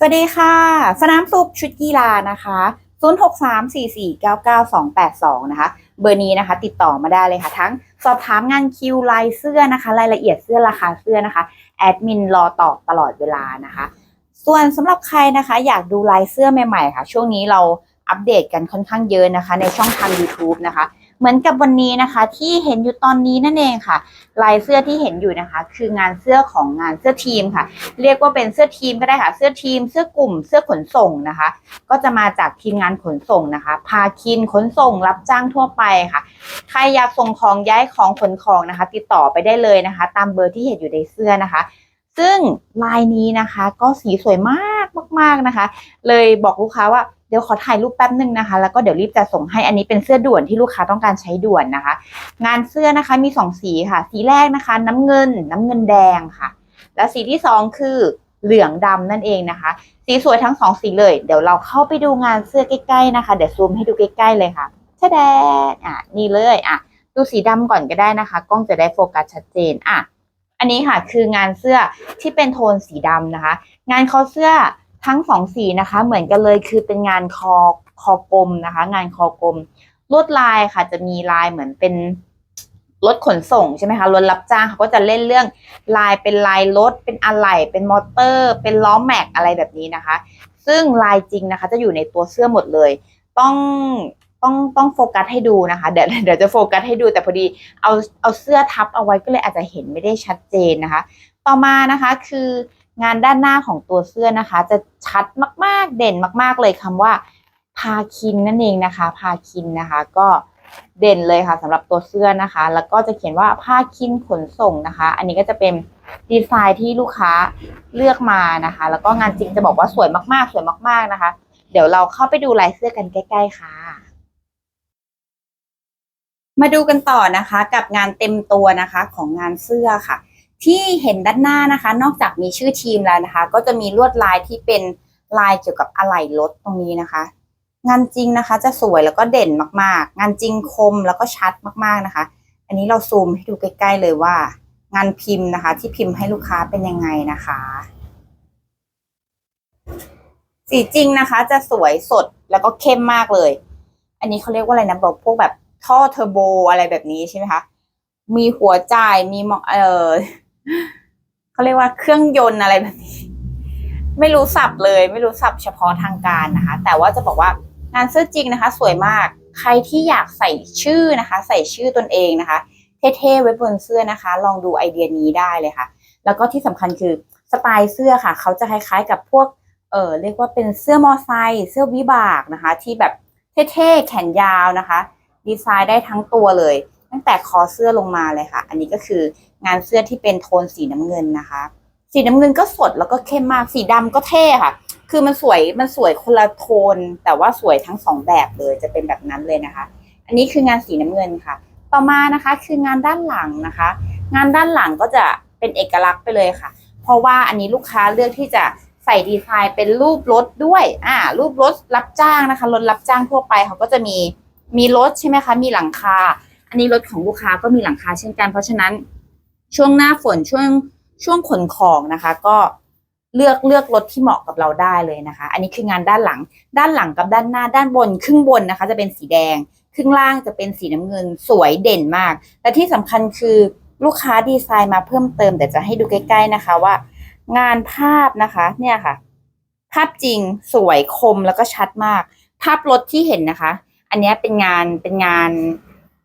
สวัสดีค่ะ สนามสุขชุดกีฬานะคะ 0634499282 นะคะ เบอร์นี้นะคะ ติดต่อมาได้เลยค่ะ ทั้งสอบถามงานคิวลายเสื้อนะคะ รายละเอียดเสื้อราคาเสื้อนะคะ แอดมินรอตอบตลอดเวลานะคะ ส่วนสำหรับใครนะคะ อยากดูลายเสื้อใหม่ๆค่ะ ช่วงนี้เราอัปเดตกันค่อนข้างเยอะนะคะ ในช่องทาง YouTube นะคะ เหมือนกับวันนี้นะคะ ที่เห็นอยู่ตอนนี้นั่นเองค่ะ ลายเสื้อที่เห็นอยู่นะคะ คืองานเสื้อของงานเสื้อทีมค่ะ เรียกว่าเป็นเสื้อทีมก็ได้ค่ะ เสื้อทีม เสื้อกลุ่ม เสื้อขนส่งนะคะ ก็จะมาจากทีมงานขนส่งนะคะ พาคินขนส่ง รับจ้างทั่วไปค่ะ ใครอยากส่งของย้ายของขนของนะคะ ติดต่อไปได้เลยนะคะ ตามเบอร์ที่เห็นอยู่ในเสื้อนะคะซึ่งลายนี้นะคะก็สีสวยมากมาก ๆนะคะ เลยบอกลูกค้าว่า เดี๋ยวขอถ่ายรูปแป๊บหนึ่งนะคะ แล้วก็เดี๋ยวรีบจะส่งให้อันนี้เป็นเสื้อด่วนที่ลูกค้าต้องการใช้ด่วนนะคะ งานเสื้อนะคะมีสองสีค่ะ สีแรกนะคะ น้ำเงิน น้ำเงินแดงค่ะ และสีที่สองคือเหลืองดำนั่นเองนะคะ สีสวยทั้งสองสีเลย เดี๋ยวเราเข้าไปดูงานเสื้อใกล้ๆนะคะ เดี๋ยวซูมให้ดูใกล้ๆเลยค่ะชะแดงอะนี่เลยอะดูสีดำก่อนก็ได้นะคะ กล้องจะได้โฟกัสชัดเจนอะอันนี้ค่ะคืองานเสื้อที่เป็นโทนสีดำนะคะ งานคอเสื้อ ทั้งสองสีนะคะ เหมือนกันเลยคือเป็นงานคอคอกลมนะคะ งานคอกลมลวดลายค่ะ จะมีลายเหมือนเป็นรถขนส่งใช่ไหมคะรถรับจ้างเขาก็จะเล่นเรื่องลายเป็นลายรถเป็นอะไหล่เป็นมอเตอร์ เป็นล้อแม็กอะไรแบบนี้นะคะ ซึ่งลายจริงนะคะ จะอยู่ในตัวเสื้อหมดเลย ต้องต้องต้องโฟกัสให้ดูนะคะ เดี๋ยวเดี๋ยวจะโฟกัสให้ดูแต่พอดีเอาเอาเสื้อทับเอาไว้ก็เลยอาจจะเห็นไม่ได้ชัดเจนนะคะ ต่อมานะคะคือ งานด้านหน้าของตัวเสื้อนะคะ จะชัดมากๆเด่นมาก ๆเลยคำว่า พาคินนั่นเองนะคะ พาคินนะคะ ก็เด่นเลยค่ะสำหรับตัวเสื้อนะคะ แล้วก็จะเขียนว่าผ้าคินขนส่งนะคะ อันนี้ก็จะเป็นดีไซน์ที่ลูกค้าเลือกมานะคะ แล้วก็งานจริงจะบอกว่าสวยมากๆ สวยมาก ๆนะคะ เดี๋ยวเราเข้าไปดูลายเสื้อกันใกล้ ๆ ค่ะ มาดูกันต่อนะคะ กับงานเต็มตัวนะคะของงานเสื้อค่ะ ที่เห็นด้านหน้านะคะ นอกจากมีชื่อทีมแล้วนะคะ ก็จะมีลวดลายที่เป็นลายเกี่ยวกับอะไหล่รถตรงนี้นะคะ งานจริงนะคะ จะสวยแล้วก็เด่นมากๆ งานจริงคมแล้วก็ชัดมากๆนะคะ อันนี้เราซูมให้ดูใกล้ ๆ เลยว่า งานพิมพ์นะคะ ที่พิมพ์ให้ลูกค้าเป็นยังไงนะคะ สีจริงนะคะ จะสวยสดแล้วก็เข้มมากเลย อันนี้เขาเรียกว่าอะไรนะบอกพวกแบบท่อเทอร์โบอะไรแบบนี้ใช่ไหมคะมีหัวจ่ายมีมอเออ เขาเรียกว่าเครื่องยนต์อะไรแบบนี้ ไม่รู้สับเลย ไม่รู้สับเฉพาะทางการนะคะ แต่ว่าจะบอกว่างานเสื้อจริงนะคะ สวยมาก ใครที่อยากใส่ชื่อนะคะ ใส่ชื่อตนเองนะคะ เท่ๆไว้บนเสื้อนะคะ ลองดูไอเดียนี้ได้เลยค่ะ แล้วก็ที่สำคัญคือสไตล์เสื้อค่ะ เขาจะคล้ายๆกับพวกเออเรียกว่าเป็นเสื้อมอไซค์เสื้อวิบากนะคะ ที่แบบเท่ๆแขนยาวนะคะ ดีไซน์ได้ทั้งตัวเลย ตั้งแต่คอเสื้อลงมาเลยค่ะ อันนี้ก็คือ งานเสื้อที่เป็นโทนสีน้ำเงินนะคะ สีน้ำเงินก็สดแล้วก็เข้มมากสีดำก็เท่ค่ะ คือมันสวยมันสวยคนละโทน แต่ว่าสวยทั้งสองแบบเลยจะเป็นแบบนั้นเลยนะคะ อันนี้คืองานสีน้ำเงินค่ะ ต่อมานะคะคืองานด้านหลังนะคะ งานด้านหลังก็จะเป็นเอกลักษณ์ไปเลยค่ะ เพราะว่าอันนี้ลูกค้าเลือกที่จะใส่ดีไซน์เป็นรูปรถด้วย อ่า รูปรถรับจ้างนะคะ รถรับจ้างทั่วไปเขาก็จะมี มีรถใช่ไหมคะ มีหลังคา อันนี้รถของลูกค้าก็มีหลังคาเช่นกัน เพราะฉะนั้น ช่วงหน้าฝนช่วงช่วงขนของนะคะ ก็เลือกเลือกรถที่เหมาะกับเราได้เลยนะคะ อันนี้คืองานด้านหลัง ด้านหลังกับด้านหน้าด้านบน ครึ่งบนนะคะ จะเป็นสีแดง ครึ่งล่างจะเป็นสีน้ำเงินสวยเด่นมากและที่สำคัญคือลูกค้าดีไซน์มาเพิ่มเติมแต่จะให้ดูใกล้ ๆนะคะว่า งานภาพนะคะ เนี่ยค่ะ ภาพจริงสวยคมแล้วก็ชัดมาก ภาพรถที่เห็นนะคะ อันนี้เป็นงานเป็นงาน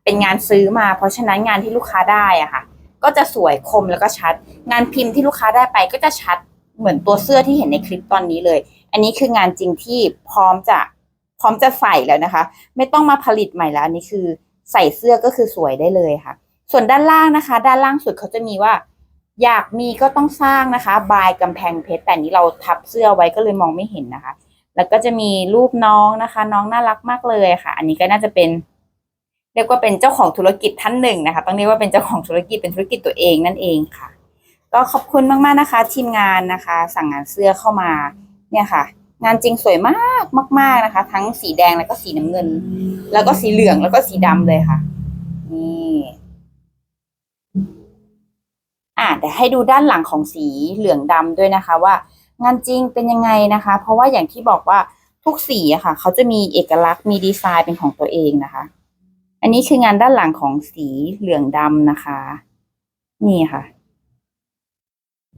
เป็นงานซื้อมา เพราะฉะนั้นงานที่ลูกค้าได้อะค่ะ ก็จะสวยคมแล้วก็ชัด งานพิมพ์ที่ลูกค้าได้ไปก็จะชัดเหมือนตัวเสื้อที่เห็นในคลิปตอนนี้เลย อันนี้คืองานจริงที่พร้อมจะพร้อมจะใส่แล้วนะคะ ไม่ต้องมาผลิตใหม่แล้วอันนี้คือใส่เสื้อก็คือสวยได้เลยค่ะ ส่วนด้านล่างนะคะ ด้านล่างสุดเขาจะมีว่า อยากมีก็ต้องสร้างนะคะบายกำแพงเพชรแต่นี้เราทับเสื้อไว้ก็เลยมองไม่เห็นนะคะ แล้วก็จะมีรูปน้องนะคะ น้องน่ารักมากเลยค่ะ อันนี้ก็น่าจะเป็น เรียกว่าเป็นเจ้าของธุรกิจท่านหนึ่งนะคะ ต้องเรียกว่าเป็นเจ้าของธุรกิจเป็นธุรกิจตัวเองนั่นเองค่ะ ก็ขอบคุณมากๆนะคะ ทีมงานนะคะ สั่งงานเสื้อเข้ามาเนี่ยค่ะ งานจริงสวยมากมาก ๆนะคะ ทั้งสีแดงแล้วก็สีน้ำเงิน แล้วก็สีเหลืองแล้วก็สีดำเลยค่ะนี่อะเดี๋ยวให้ดูด้านหลังของสีเหลืองดำด้วยนะคะว่า งานจริงเป็นยังไงนะคะ เพราะว่าอย่างที่บอกว่าทุกสีอะค่ะ เขาจะมีเอกลักษณ์มีดีไซน์เป็นของตัวเองนะคะ อันนี้คืองานด้านหลังของสีเหลืองดำนะคะ นี่ค่ะ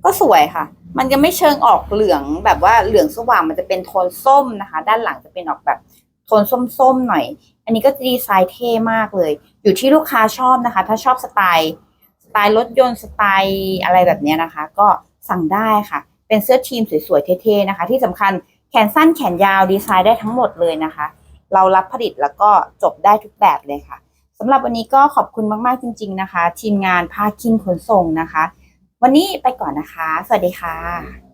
ก็สวยค่ะ มันจะไม่เชิงออกเหลืองแบบว่าเหลืองสว่างมันจะเป็นโทนส้มนะคะ ด้านหลังจะเป็นออกแบบโทนส้มๆหน่อย อันนี้ก็จะดีไซน์เท่มากเลย อยู่ที่ลูกค้าชอบนะคะ ถ้าชอบสไตล์สไตล์รถยนต์สไตล์อะไรแบบนี้นะคะ ก็สั่งได้ค่ะ เป็นเสื้อทีมสวยๆเท่ๆนะคะ ที่สำคัญแขนสั้นแขนยาวดีไซน์ได้ทั้งหมดเลยนะคะ เรารับผลิตแล้วก็จบได้ทุกแบบเลยค่ะสำหรับวันนี้ก็ขอบคุณมาก ๆ จริง ๆ นะคะ ทีมงานภาคินขนส่งนะคะ วันนี้ไปก่อนนะคะ สวัสดีค่ะ